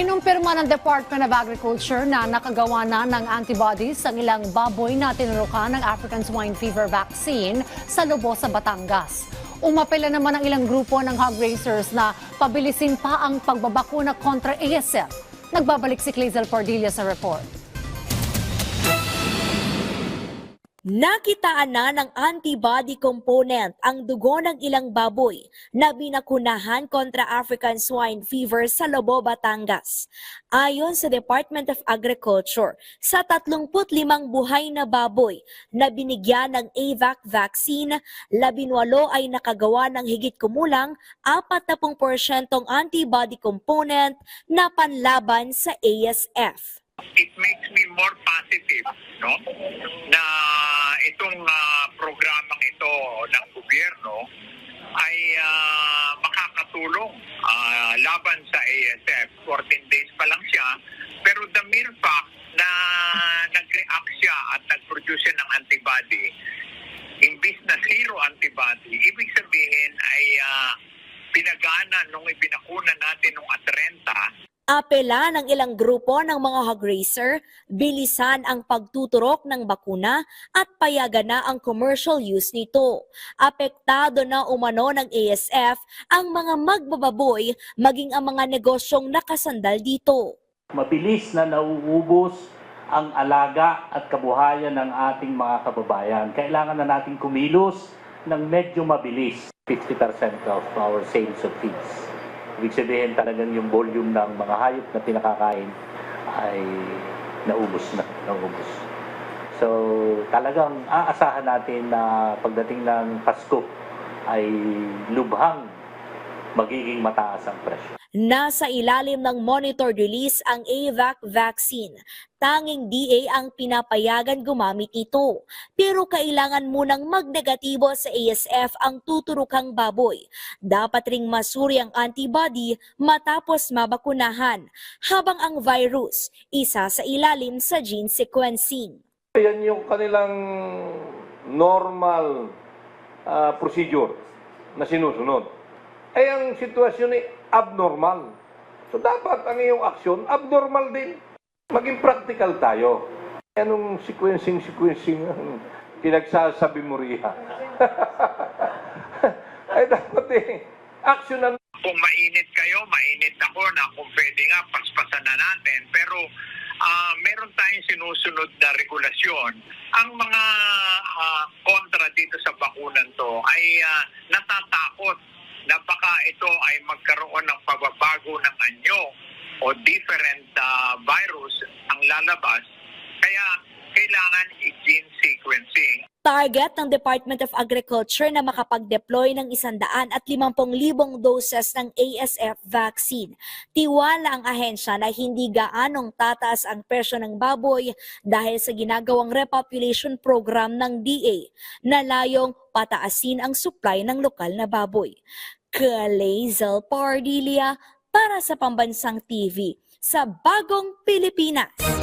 Kinumpirma ng Department of Agriculture na nakagawa na ng antibodies ang ilang baboy na tinurukan ng African Swine Fever Vaccine sa Lobo sa Batangas. Umapela naman ang ilang grupo ng hog raisers na pabilisin pa ang pagbabakuna kontra ASF. Nagbabalik si Clazel Pardilla sa report. Nakitaan na ng antibody component ang dugo ng ilang baboy na binakunahan kontra African swine fever sa Lobo, Batangas. Ayon sa Department of Agriculture, sa 35 buhay na baboy na binigyan ng AVAC vaccine, 18 ay nakagawa ng higit kumulang 40% antibody component na panlaban sa ASF. it makes me more positive no na itong ah, programang ito ng gobyerno ay ah, makakatulong ah, laban sa ASF 14 days pa lang siya pero the mere fact na nag-react siya at nag-produce siya ng antibody imbis na zero antibody ibig sabihin ay ah, pinagana nung ibinakuna 30 Apela ng ilang grupo ng mga hog racer, bilisan ang pagtuturok ng bakuna at payagan na ang commercial use nito. Apektado na umano ng ASF ang mga magbababoy maging ang mga negosyong nakasandal dito. mabilis na nauubos ang alaga at kabuhayan ng ating mga kababayan. Kailangan na natin kumilos ng medyo mabilis. 50% of our sales of feeds. Ibig sabihin talagang yung volume ng mga hayop na pinakakain ay naubos na, naubos. So talagang aasahan natin na pagdating ng Pasko ay lubhang magiging mataas ang presyo. Nasa ilalim ng monitored release ang AVAC vaccine. Tanging DA ang pinapayagan gumamit ito. Pero kailangan munang magnegatibo sa ASF ang tuturukang baboy. Dapat ring masuri ang antibody matapos mabakunahan, habang ang virus isa sa ilalim sa gene sequencing. Yan yung kanilang normal ah, procedure na sinusunod. Eh, ang sitwasyon ay abnormal. So, dapat ang iyong aksyon, abnormal din. Maging practical tayo. Anong sequencing, sequencing ang pinagsasabi mo riya? ay, dapat eh, na kung mainit kayo, mainit ako na kung pwede nga, paspasan na natin. Pero ah, meron tayong sinusunod na regulasyon. Ang mga ah, kontra dito sa bakunan to ay ah, natatakot ito ay magkaroon ng pagbabago ng anyo o different ah, virus ang lalabas. Kaya kailangan i-gene sequencing. Target ng Department of Agriculture na makapag-deploy ng 150,000 doses ng ASF vaccine. Tiwala ang ahensya na hindi gaanong tataas ang presyo ng baboy dahil sa ginagawang repopulation program ng DA na layong pataasin ang supply ng lokal na baboy. Kalazel Pardilia para sa Pambansang TV sa Bagong Pilipinas.